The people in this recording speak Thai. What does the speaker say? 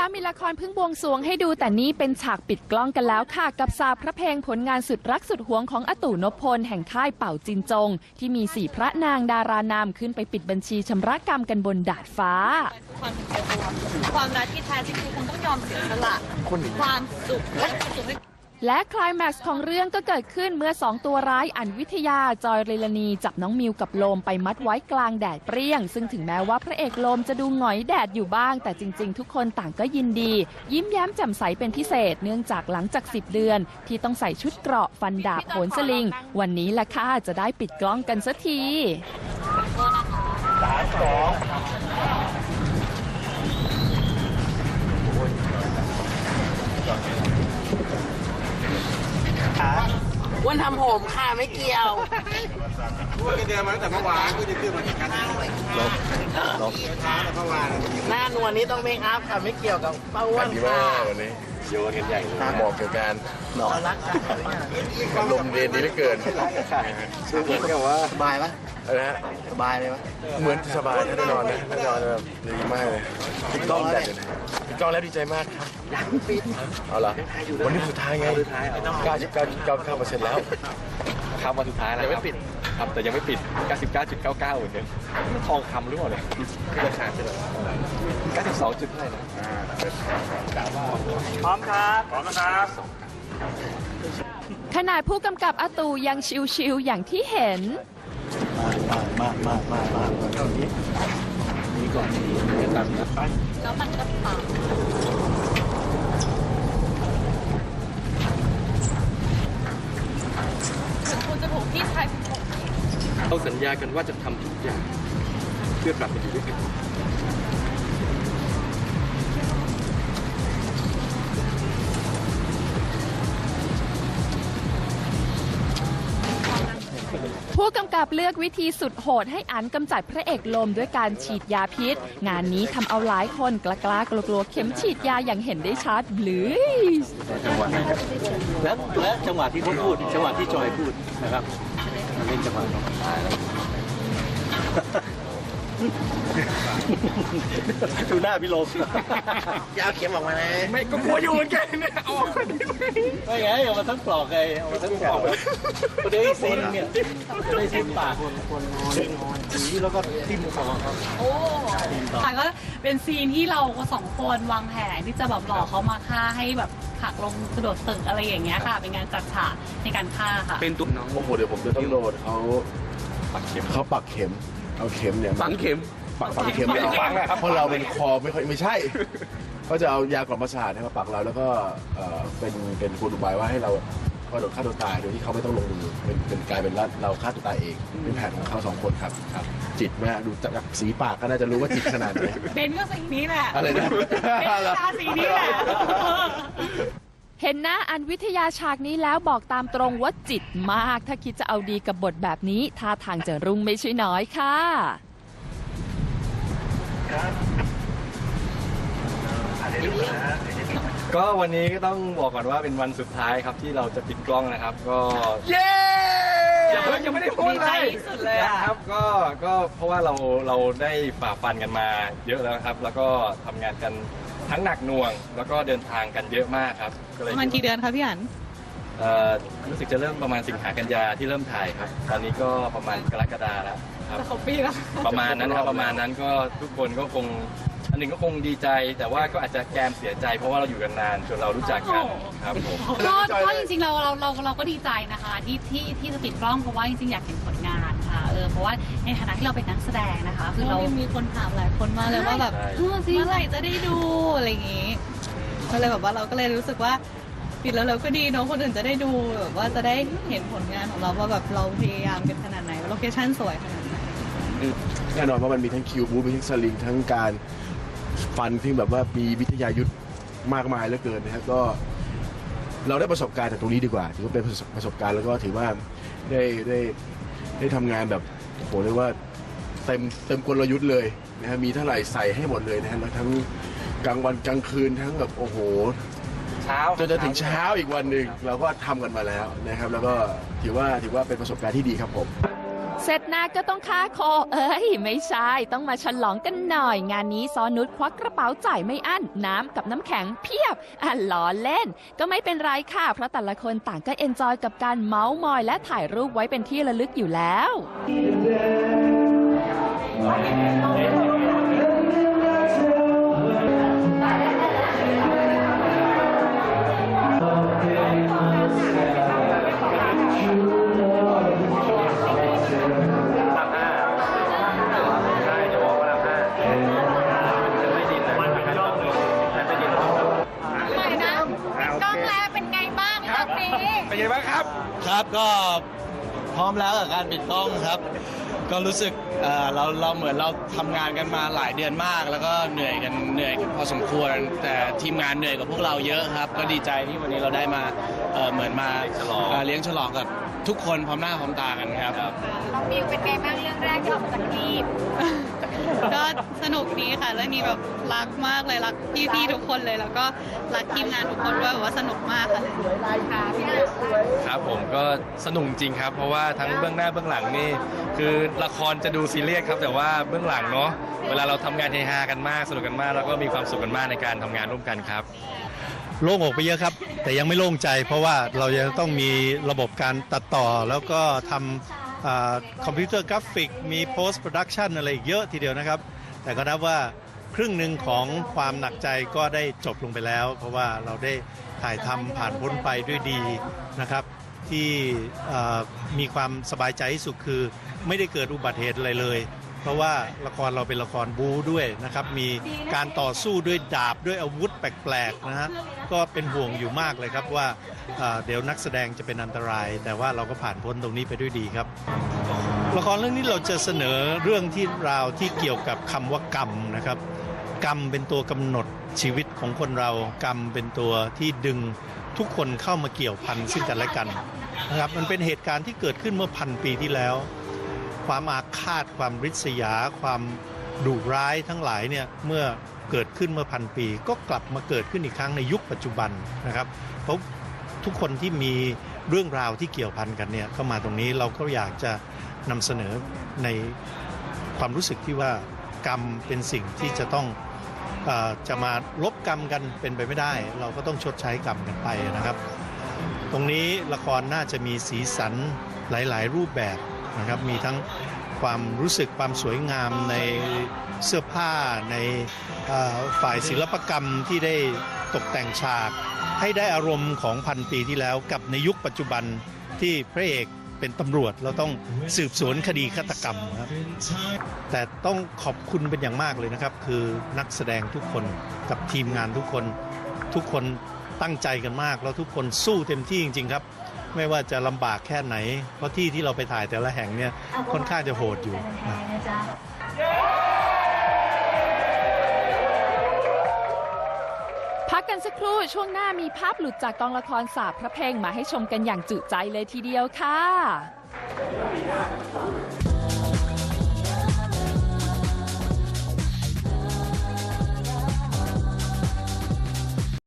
แล้วมีละครเพิ่งบวงสรวงให้ดูแต่นี่เป็นฉากปิดกล้องกันแล้วค่ะ กับสาพระเพลงผลงานสุดรักสุดหวงของอตู่นพพล แห่งค่ายเป่าจินจง ที่มีสี่พระนางดารานามขึ้นไปปิดบัญชีชำระกรรมกันบนดาดฟ้า ความเป็นตัวความรักที่แท้จริงคือคุณต้องยอมเสียสละความสุขและสุข และคลายแม็กซ์ของเรื่องก็เกิดขึ้นเมื่อสองตัวร้ายอันวิทยาจอยเรลนีจับน้องมิวกับโลมไปมัดไว้กลางแดดเปรี้ยง ซึ่งถึงแม้ว่าพระเอกโลมจะดูหงอยแดดอยู่บ้าง แต่จริง ๆ ทุกคนต่างก็ยินดี ยิ้มแย้มแจ่มใสเป็นพิเศษ เนื่องจากหลังจาก 10 เดือน ที่ต้องใส่ชุดเกราะฟันดาบโหนสลิง วันนี้ละค่ะจะได้ปิดกล้องกันสักที วันทำผมค่ะไม่เกี่ยวกูจะเดินมาตั้งแต่เมื่อวานกูจะขึ้นมาจากกันลบลบช้าแต่เมื่อวานหน้านวลนี้ต้องเมคอัพค่ะไม่เกี่ยวกับป้าอ้วนดีค่ะมากวันนี้ โยนกันใหญ่เลย บอกเกี่ยวกับนอนเรารักกันลมเย็นดีเหลือเกินเหมือนกับว่าสบายปะอะไรนะสบายเลยปะเหมือนสบายถ้าได้นอนนะถ้านอนแบบดีมากเลยปิดกล้องแล้วปิดกล้องแล้วดีใจมากครับเอาล่ะวันนี้สุดท้ายไง99.99เปอร์เซ็นต์แล้ว ครับวันสุดท้ายแล้วยังไม่ครับปิดครับแต่ยังไม่ปิด 99.99 เหมือนกันทองคำหรือเปล่าเนี่ยที่ราคาใช่ไหม 92จุดเท่าไหร่นะขนาดผู้กำกับอาตูยังชิวๆอย่างที่เห็น มากมากมากมากมาเท่านี้นี่ก่อนนี่ตัดไปแล้วมันก็ปังถึงคุณจะถูกพี่ชายผมเราสัญญากันว่าจะทำทุกอย่าง เพื่อกลับมาอยู่ด้วยกัน ผู้กำกับเลือกวิธีสุดโหดให้อันกำจัดพระเอกลมด้วยการฉีดยาพิษ งานนี้ทำเอาหลายคนกล้ากล้ากลัวกลัวๆเข็มฉีดยาอย่างเห็นได้ชัดหรือแล้วแล้วจังหวะที่เขาพูดจังหวะที่จอยพูดนะครับเล่นจังหวะน้องตายแล้ว ดูหน้าพี่ลมยาวเข็มออกมานะไม่ก็กลัวอยู่เหมือนกันเนี่ยเอาออกมาไม่ไงเอามาทั้งปลอกไงเอามาทั้งปลอกเดี๋ยวอีกซีนเนี่ยจะได้ทิ่มปากคนคนนอนนอนสีแล้วก็ทิ่มคอเขาโอ้ค่ะก็เป็นซีนที่เราสองคนวางแผนที่จะแบบหลอกเขามาฆ่าให้แบบหักลงกระโดดตึกอะไรอย่างเงี้ยค่ะ เป็นงานจัดฉากในการฆ่าค่ะ เป็นตุ่น้องโอ้โหเดี๋ยวผมจะต้องโดนเขาปักเข็มเขาปักเข็ม เอาเข็มเนี่ยฝังเข็ม ปักฝังเข็มไม่เอาฝังแหละครับ เพราะเราเป็นคอไม่ค่อยไม่ใช่เขาจะเอายากล่อมประสาทเนี่ยมาปักเราแล้วก็เอ่อเป็นเป็นกลอุบายว่าให้เรากระโดดฆ่าตัวตายโดยที่เขาไม่ต้องลงมือเป็นเป็นกลายเป็นเราฆ่าตัวตายเองเป็นแผนของเขาสองคนครับครับ จิตมากดูจากสีปากก็น่าจะรู้ว่าจิตขนาดไหน เบนก็สีนี้แหละอะไรนะ เป็นตาสีนี้แหละ เห็นหน้าอันวิทยาฉากนี้แล้วบอกตามตรงว่าจิตมาก ถ้าคิดจะเอาดีกับบทแบบนี้ท่าทางจะรุ่งไม่ใช่น้อยค่ะก็วันนี้ก็ต้องบอกก่อนว่าเป็นวันสุดท้ายครับที่เราจะปิดกล้องนะครับ ก็เย้ยังไม่ยังไม่ได้พูดดีเลใจยที่สุดเลยอะนะครับก็ก็เพราะว่าเราเราได้ฝ่าฟันกันมาเยอะแล้วครับ แล้วก็ทำงานกัน ทั้งหนักหน่วง แล้วก็เดินทางกันเยอะมากครับก็เลยประมาณกี่เดือนคะพี่อันเอ่อรู้สึกจะเริ่มประมาณสิงหากันยาที่เริ่มถ่ายครับ ตอนนี้ก็ประมาณกรกฎาแล้วครับ จะครบปีแล้ว ประมาณนั้นครับประมาณนั้นก็ทุกคนก็คงอันหนึ่งก็คงดีใจ แต่ว่าก็อาจจะแกมเสียใจ เพราะว่าเราอยู่กันนานจนเรารู้จักกันครับผม ก็ก็จริงๆเราเราเราเราก็ดีใจนะคะ ที่ที่ที่จะปิดกล้องเพราะว่าจริงๆอยากเห็นผลงานค่ะเออเพราะว่าในฐานะที่เราเป็นนักแสดงนะคะ คือเรามีคนถามหลายคนมาเลยว่าแบบเมื่อไหร่จะได้ดูอะไรอย่างงี้ก็เลยแบบว่าเราก็เลยรู้สึกว่าปิดแล้วเราก็ดีเนาะคนอื่นจะได้ดูแบบว่าจะได้เห็นผลงานของเราว่าแบบเราพยายามกันขนาดไหนโลเคชั่นสวยขนาดไหนแน่นอนว่ามันมีทั้งคิวบูมีทั้งสลิงทั้งการฟันที่แบบว่ามีวิทยายุทธมากมายเหลือเกินนะครับก็เราได้ประสบการณ์จากตรงนี้ดีกว่าถือว่าเป็นประสบการณ์แล้วก็ถือว่าได้ได้ ได้ทำงานแบบโหเรียกว่าเต็มเต็มกลยุทธ์เลยนะฮะมีเท่าไหร่ใส่ให้หมดเลยนะฮะแล้วทั้งกลางวันกลางคืนทั้งแบบโอ้โห เช้าจนจะถึงเช้าอีกวันหนึ่งเราก็ทำกันมาแล้วนะครับ แล้วก็ถือว่าถือว่าเป็นประสบการณ์ที่ดีครับผม เสร็จหน้าก็ต้องค่าคอ เอ้ย ไม่ใช่ ต้องมาฉลองกันหน่อย งานนี้ซอนุชควักกระเป๋าจ่ายไม่อั้น น้ำกับน้ำแข็งเพียบอะล้อเล่น ก็ไม่เป็นไรค่ะ เพราะแต่ละคนต่างก็เอนจอยกับการเมาส์มอยและถ่ายรูปไว้เป็นที่ระลึกอยู่แล้ว องแล้วเป็นไงบ้างรอบนี้เป็นไงบ้างครับ ครับก็พร้อมแล้วกับการปิดกล้องครับ ก็รู้สึกเอ่อเราเราเหมือนเราทำงานกันมาหลายเดือนมาก แล้วก็เหนื่อยกันเหนื่อยกันพอสมควร แต่ทีมงานเหนื่อยกับพวกเราเยอะครับ ก็ดีใจที่วันนี้เราได้มาเอ่อเหมือนมาฉลองเเลี้ยงฉลองกับทุกคนพร้อมหน้าพร้อมตากันครับ น้องมิวเป็นไงบ้างเรื่องแรกที่ออกมาจากทีม ก็สนุกดีค่ะเรื่องนี้แบบรักมากเลยรักพี่ๆทุกคนเลย แล้วก็รักทีมงานทุกคนด้วยแบบว่าสนุกมากค่ะค่ะพี่อาร์ตครับผมก็สนุกจริงครับ เพราะว่าทั้งเบื้องหน้าเบื้องหลังนี่คือละครจะดูซีเรียสครับ แต่ว่าเบื้องหลังเนาะเวลาเราทำงานเฮฮากันมากสนุกกันมาก แล้วก็มีความสุขกันมากในการทำงานร่วมกันครับโล่งอกไปเยอะครับ แต่ยังไม่โล่งใจ เพราะว่าเรายังต้องมีระบบการตัดต่อแล้วก็ทำอา คอมพิวเตอร์กราฟิก มีโพสต์โปรดักชันอะไรอีกเยอะทีเดียวนะครับ แต่ก็นับว่าครึ่งหนึ่งของความหนักใจก็ได้จบลงไปแล้ว เพราะว่าเราได้ถ่ายทำผ่านพ้นไปด้วยดีนะครับ ที่มีความสบายใจที่สุดคือ ไม่ได้เกิดอุบัติเหตุอะไรเลย เพราะว่าละครเราเป็นละครบู๊ด้วยนะครับ มีการต่อสู้ด้วยดาบด้วยอาวุธแปลกๆนะฮะก็เป็นห่วงอยู่มากเลยครับว่าเดี๋ยวนักแสดงจะเป็นอันตราย แต่ว่าเราก็ผ่านพ้นตรงนี้ไปด้วยดีครับ ละครเรื่องนี้เราจะเสนอเรื่องที่ราวที่เกี่ยวกับคำว่ากรรมนะครับ กรรมเป็นตัวกำหนดชีวิตของคนเรากรรมเป็นตัวที่ดึงทุกคนเข้ามาเกี่ยวพันซึ่งกันและกันนะครับมันเป็นเหตุการณ์ที่เกิดขึ้นเมื่อพันปีที่แล้ว ความอาฆาตความริษยา ความดุร้ายทั้งหลายเนี่ยเมื่อเกิดขึ้นเมื่อพันปี ก็กลับมาเกิดขึ้นอีกครั้งในยุคปัจจุบันนะครับ เพราะทุกคนที่มีเรื่องราวที่เกี่ยวพันกันเนี่ยเข้ามาตรงนี้เราก็อยากจะนำเสนอในความรู้สึกที่ว่ากรรมเป็นสิ่งที่จะต้องออจะมาลบกรรมกันเป็นไปไม่ได้ เราก็ต้องชดใช้กรรมกันไปนะครับ ตรงนี้ละครน่าจะมีสีสันหลาย ๆ รูปแบบ นะครับมีทั้งความรู้สึกความสวยงามในเสื้อผ้าในฝ่ายศิลปกรรมที่ได้ตกแต่งฉาก ให้ได้อารมณ์ของพันปีที่แล้วกับในยุคปัจจุบันที่พระเอกเป็นตำรวจเราต้องสืบสวนคดีฆาตกรรมครับ แต่ต้องขอบคุณเป็นอย่างมากเลยนะครับ คือนักแสดงทุกคนกับทีมงานทุกคน ทุกคนตั้งใจกันมาก แล้วทุกคนสู้เต็มที่จริง ๆ ครับ ไม่ว่าจะลำบากแค่ไหน เพราะที่ที่เราไปถ่ายแต่ละแห่งเนี่ยค่อนข้างจะโหดอยู่นะพักกันสักครู่ช่วงหน้ามีภาพหลุดจากกองละครสาบพระเพลงมาให้ชมกันอย่างจุใจเลยทีเดียวค่ะ